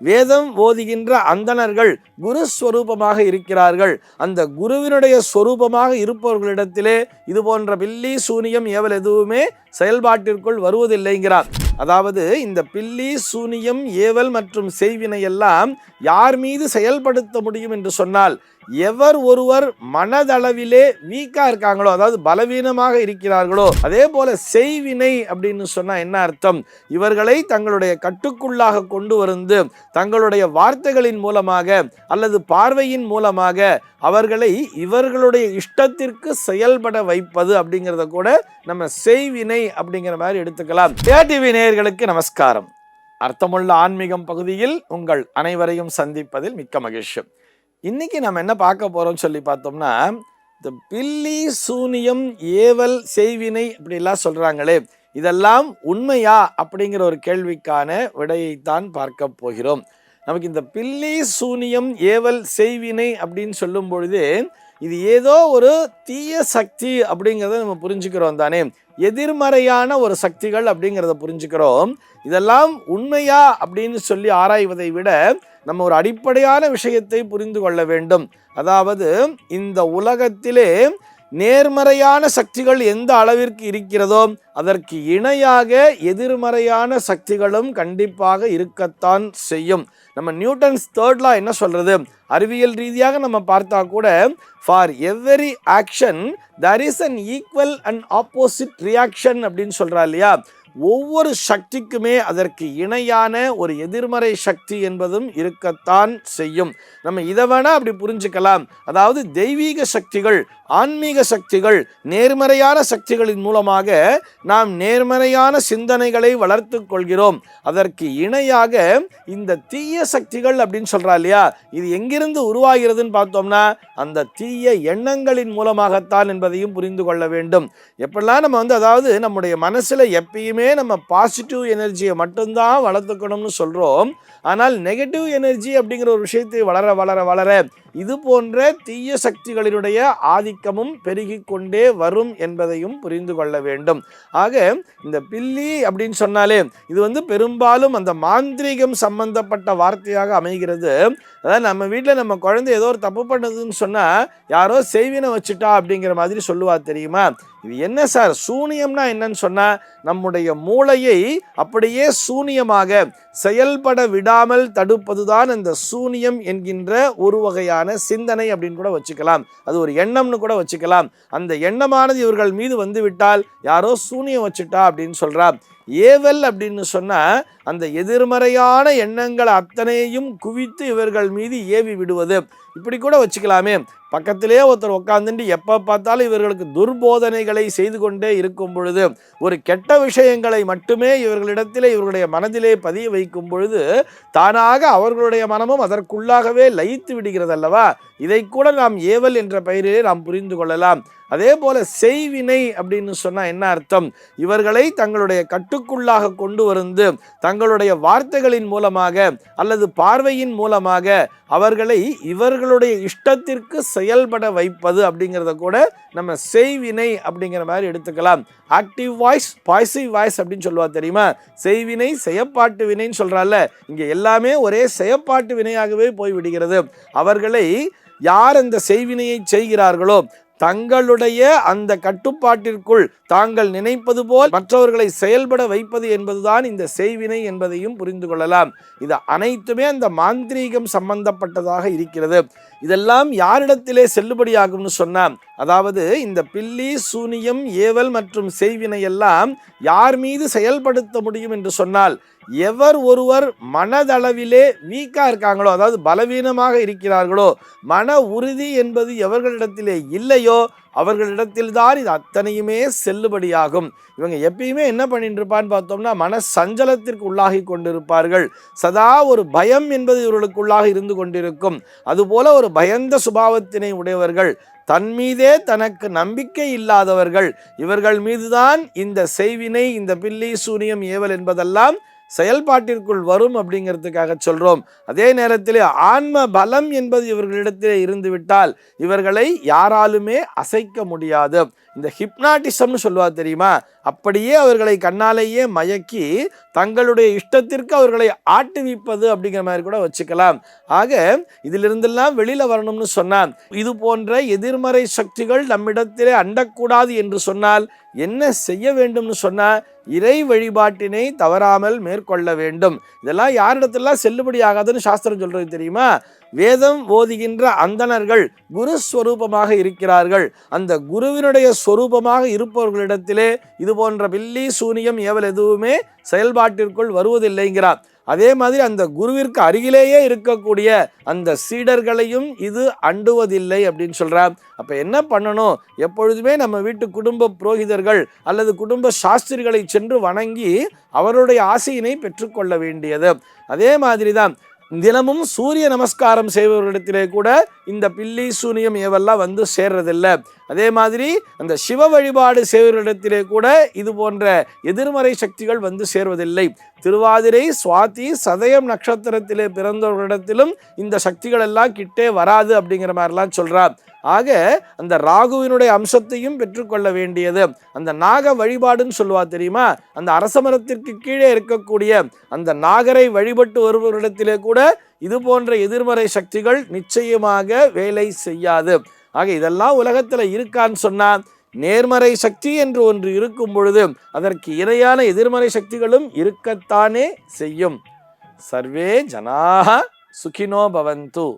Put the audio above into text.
வேதம் ஓதுகின்ற அந்தணர்கள் குரு ஸ்வரூபமாக இருக்கிறார்கள். அந்த குருவினுடைய ஸ்வரூபமாக இருப்பவர்களிடத்திலே இது போன்ற பில்லி சூனியம் ஏவல் எதுவுமே செயல்பாட்டிற்குள் வருவதில்லைங்கிறார். அதாவது இந்த பில்லி சூனியம் ஏவல் மற்றும் செய்வினை எல்லாம் யார் மீது செயல்படுத்த முடியும் என்று சொன்னால் எவர் ஒருவர் மனதளவிலே வீக்கா இருக்காங்களோ அதாவது பலவீனமாக இருக்கிறார்களோ அதே போல செய்வினை அப்படின்னு சொன்னா என்ன அர்த்தம்? இவர்களை தங்களுடைய கட்டுக்குள்ளாக கொண்டு வந்து தங்களுடைய வார்த்தைகளின் மூலமாக அல்லது பார்வையின் மூலமாக அவர்களை இவர்களுடைய இஷ்டத்திற்கு செயல்பட வைப்பது அப்படிங்கிறத கூட நம்ம செய்வினை அப்படிங்கிற மாதிரி எடுத்துக்கலாம். டிவி நேயர்களுக்கு நமஸ்காரம். அர்த்தமுள்ள ஆன்மீகம் பகுதியில் உங்கள் அனைவரையும் சந்திப்பதில் மிக்க மகிழ்ச்சி. இன்னைக்கு நம்ம என்ன பார்க்க போகிறோம்னு சொல்லி பார்த்தோம்னா இந்த பில்லி சூனியம் ஏவல் செய்வினை அப்படிலாம் சொல்கிறாங்களே இதெல்லாம் உண்மையா அப்படிங்கிற ஒரு கேள்விக்கான விடையைத்தான் பார்க்க போகிறோம். நமக்கு இந்த பில்லி சூனியம் ஏவல் செய்வினை அப்படின்னு சொல்லும் பொழுது இது ஏதோ ஒரு தீய சக்தி அப்படிங்கிறத நம்ம புரிஞ்சுக்கிறோம் தானே. எதிர்மறையான ஒரு சக்திகள் அப்படிங்கிறத புரிஞ்சுக்கிறோம். இதெல்லாம் உண்மையா அப்படின்னு சொல்லி ஆராய்வதை விட நம்ம ஒரு அடிப்படையான விஷயத்தை புரிந்து கொள்ள வேண்டும். அதாவது இந்த உலகத்திலே நேர்மறையான சக்திகள் எந்த அளவிற்கு இருக்கிறதோ அதற்கு இணையாக எதிர்மறையான சக்திகளும் கண்டிப்பாக இருக்கத்தான் செய்யும். நம்ம நியூட்டன்ஸ் தேர்ட்லா என்ன சொல்கிறது அறிவியல் ரீதியாக நம்ம பார்த்தா கூட for every action there is an equal and opposite reaction அப்படின்னு சொல்கிறா இல்லையா? ஒவ்வொரு சக்திக்குமே அதற்கு இணையான ஒரு எதிர்மறை சக்தி என்பதும் இருக்கத்தான் செய்யும். நம்ம இதை வேணால் அப்படி புரிஞ்சுக்கலாம். அதாவது தெய்வீக சக்திகள் ஆன்மீக சக்திகள் நேர்மறையான சக்திகளின் மூலமாக நாம் நேர்மறையான சிந்தனைகளை வளர்த்து கொள்கிறோம். அதற்கு இணையாக இந்த தீய சக்திகள் அப்படின்னு சொல்கிறா இல்லையா? இது எங்கிருந்து உருவாகிறதுன்னு பார்த்தோம்னா அந்த தீய எண்ணங்களின் மூலமாகத்தான் என்பதையும் புரிந்து கொள்ள வேண்டும். எப்படிலாம் நம்ம வந்து அதாவது நம்முடைய மனசில் எப்பயுமே நம்ம பாசிட்டிவ் எனர்ஜியை மட்டும்தான் வளர்த்துக்கணும்னு சொல்றோம். ஆனால் நெகட்டிவ் எனர்ஜி அப்படிங்கிற ஒரு விஷயத்தை வளர வளர வளர இது போன்ற தீய சக்திகளினுடைய ஆதிக்கமும் பெருகி கொண்டே வரும் என்பதையும் புரிந்து கொள்ள வேண்டும். ஆக இந்த பில்லி அப்படின்னு சொன்னாலே இது வந்து பெரும்பாலும் அந்த மாந்திரீகம் சம்பந்தப்பட்ட வார்த்தையாக அமைகிறது. அதாவது நம்ம வீட்டில் நம்ம குழந்தை ஏதோ ஒரு தப்பு பண்ணதுன்னு சொன்னால் யாரோ செய்வினை வச்சுட்டா அப்படிங்கிற மாதிரி சொல்லுவா தெரியுமா? இது என்ன சார்? சூனியம்னா என்னன்னு சொன்னால் நம்முடைய மூளையை அப்படியே சூனியமாக செயல்பட விடாமல் தடுப்பதுதான் இந்த சூனியம் என்கின்ற ஒரு வகையான சிந்தனை அப்படின்னு கூட வச்சுக்கலாம். அது ஒரு எண்ணம்னு கூட வச்சுக்கலாம். அந்த எண்ணமானது இவர்கள் மீது வந்து விட்டால் யாரோ சூனியம் வச்சுட்டா அப்படின்னு சொல்றா ஏவல் அப்படின்னு சொன்னால் அந்த எதிர்மறையான எண்ணங்கள் அத்தனையும் குவித்து இவர்கள் மீது ஏவி விடுவது. இப்படி கூட வச்சுக்கலாமே. பக்கத்திலே ஒருத்தர் உட்காந்துட்டு எப்போ பார்த்தாலும் இவர்களுக்கு துர்போதனைகளை செய்து கொண்டே இருக்கும் பொழுது ஒரு கெட்ட விஷயங்களை மட்டுமே இவர்களிடத்திலே இவர்களுடைய மனதிலே பதிய வைக்கும் பொழுது தானாக அவர்களுடைய மனமும் அதற்குள்ளாகவே லயித்து விடுகிறது அல்லவா இதை கூட நாம் ஏவல் என்ற பெயரிலே நாம் புரிந்து கொள்ளலாம். அதே போல செய்வினை அப்படின்னு சொன்னால் என்ன அர்த்தம்? இவர்களை தங்களுடைய கட்டுக்குள்ளாக கொண்டு வந்து தங்களுடைய வார்த்தைகளின் மூலமாக அல்லது பார்வையின் மூலமாக அவர்களை இவர்களுடைய இஷ்டத்திற்கு செயல்பட வைப்பது அப்படிங்கிறத கூட நம்ம செய்வினை அப்படிங்கிற மாதிரி எடுத்துக்கலாம். ஆக்டிவ் வாய்ஸ் பாசிவ் வாய்ஸ் அப்படின்னு சொல்லுவா தெரியுமா? செய்வினை செயப்பாட்டு வினைன்னு சொல்றால இங்கே எல்லாமே ஒரே செயப்பாட்டு வினையாகவே போய் விடுகிறது. அவர்களை யார் அந்த செய்வினையை செய்கிறார்களோ தங்களுடைய அந்த கட்டுப்பாட்டிற்குள் தாங்கள் நினைப்பது போல் மற்றவர்களை செயல்பட வைப்பது என்பதுதான் இந்த செய்வினை என்பதையும் புரிந்து கொள்ளலாம். இது அனைத்துமே அந்த மாந்திரீகம் சம்பந்தப்பட்டதாக இருக்கிறது. இதெல்லாம் யாரிடத்திலே செல்லுபடியாகும்னு சொன்னால் அதாவது இந்த பில்லி சூனியம் ஏவல் மற்றும் செய்வினை எல்லாம் யார் மீது செயல்படுத்த முடியும் என்று சொன்னால் எவர் ஒருவர் மனதளவிலே வீக்காக இருக்காங்களோ அதாவது பலவீனமாக இருக்கிறார்களோ மன உறுதி என்பது எவர்களிடத்திலே இல்லையோ அவர்களிடத்தில்தான் இது அத்தனையுமே செல்லுபடியாகும். இவங்க எப்பயுமே என்ன பண்ணிட்டு இருப்பான்னு பார்த்தோம்னா மன சஞ்சலத்திற்கு உள்ளாகி கொண்டிருப்பார்கள். சதா ஒரு பயம் என்பது இவர்களுக்குள்ளாக இருந்து கொண்டிருக்கும். அதுபோல ஒரு பயந்த சுபாவத்தினை உடையவர்கள் தன் மீதே தனக்கு நம்பிக்கை இல்லாதவர்கள். இவர்கள் மீதுதான் இந்த செய்வினை இந்த பில்லி சூனியம் ஏவல் என்பதெல்லாம் செயல்பாட்டிற்குள் வரும் அப்படிங்கிறதுக்காக சொல்கிறோம் அதே நேரத்தில் ஆன்ம பலம் என்பது இவர்களிடத்திலே இருந்துவிட்டால் இவர்களை யாராலுமே அசைக்க முடியாது. இந்த ஹிப்னாட்டிசம்னு சொல்லுவா தெரியுமா? அப்படியே அவர்களை கண்ணாலேயே மயக்கி தங்களுடைய இஷ்டத்திற்கு அவர்களை ஆட்டுவிப்பது அப்படிங்கிற மாதிரி கூட வச்சுக்கலாம். ஆக இதிலிருந்தெல்லாம் வெளியில் வரணும்னு சொன்னான். இது போன்ற எதிர்மறை சக்திகள் நம்மிடத்திலே அண்டக்கூடாது என்று சொன்னால் என்ன செய்ய வேண்டும்னு சொன்னால் இறை வழிபாட்டினை தவறாமல் மேற்கொள்ள வேண்டும். இதெல்லாம் யாரிடத்திலாம் செல்லுபடி ஆகாதுன்னு சாஸ்திரம் சொல்றது தெரியுமா? வேதம் ஓதுகின்ற அந்தணர்கள் குரு ஸ்வரூபமாக இருக்கிறார்கள். அந்த குருவினுடைய ஸ்வரூபமாக இருப்பவர்களிடத்திலே இது போன்ற பில்லி சூனியம் ஏவல் எதுவுமே செயல்பாட்டிற்குள் வருவதில்லைங்கிறார். அதே மாதிரி அந்த குருவிற்கு அருகிலேயே இருக்கக்கூடிய அந்த சீடர்களையும் இது அண்டுவதில்லை அப்படின்னு சொல்கிறார் அப்போ என்ன பண்ணணும்? எப்பொழுதுமே நம்ம வீட்டு குடும்ப புரோகிதர்கள் அல்லது குடும்ப சாஸ்திரிகளை சென்று வணங்கி அவருடைய ஆசையினை பெற்றுக்கொள்ள வேண்டியது. அதே மாதிரி தான் தினமும் சூரிய நமஸ்காரம் செய்பவர்களிடத்திலே கூட இந்த பில்லி சூனியம் எவெல்லாம் வந்து சேர்றதில்லை. அதே மாதிரி அந்த சிவ வழிபாடு செய்வர்களிடத்திலே கூட இது போன்ற எதிர்மறை சக்திகள் வந்து சேர்வதில்லை. திருவாதிரை சுவாதி சதயம் நட்சத்திரத்திலே பிறந்தவர்களிடத்திலும் இந்த சக்திகள் எல்லாம் கிட்டே வராது அப்படிங்கிற மாதிரிலாம் சொல்கிறார் ஆக அந்த ராகுவினுடைய அம்சத்தையும் பெற்றுக்கொள்ள வேண்டியது. அந்த நாக வழிபாடுன்னு சொல்லுவா தெரியுமா? அந்த அரசமரத்திற்கு கீழே இருக்கக்கூடிய அந்த நாகரை வழிபட்டு வருபவரிடத்திலே கூட இது போன்ற எதிர்மறை சக்திகள் நிச்சயமாக வேலை செய்யாது. ஆக இதெல்லாம் உலகத்தில் இருக்கான்னு சொன்னால் நேர்மறை சக்தி என்று ஒன்று இருக்கும் பொழுது அதற்கு இணையான எதிர்மறை சக்திகளும் இருக்கத்தானே செய்யும். சர்வே ஜனாக சுகினோ பவந்து.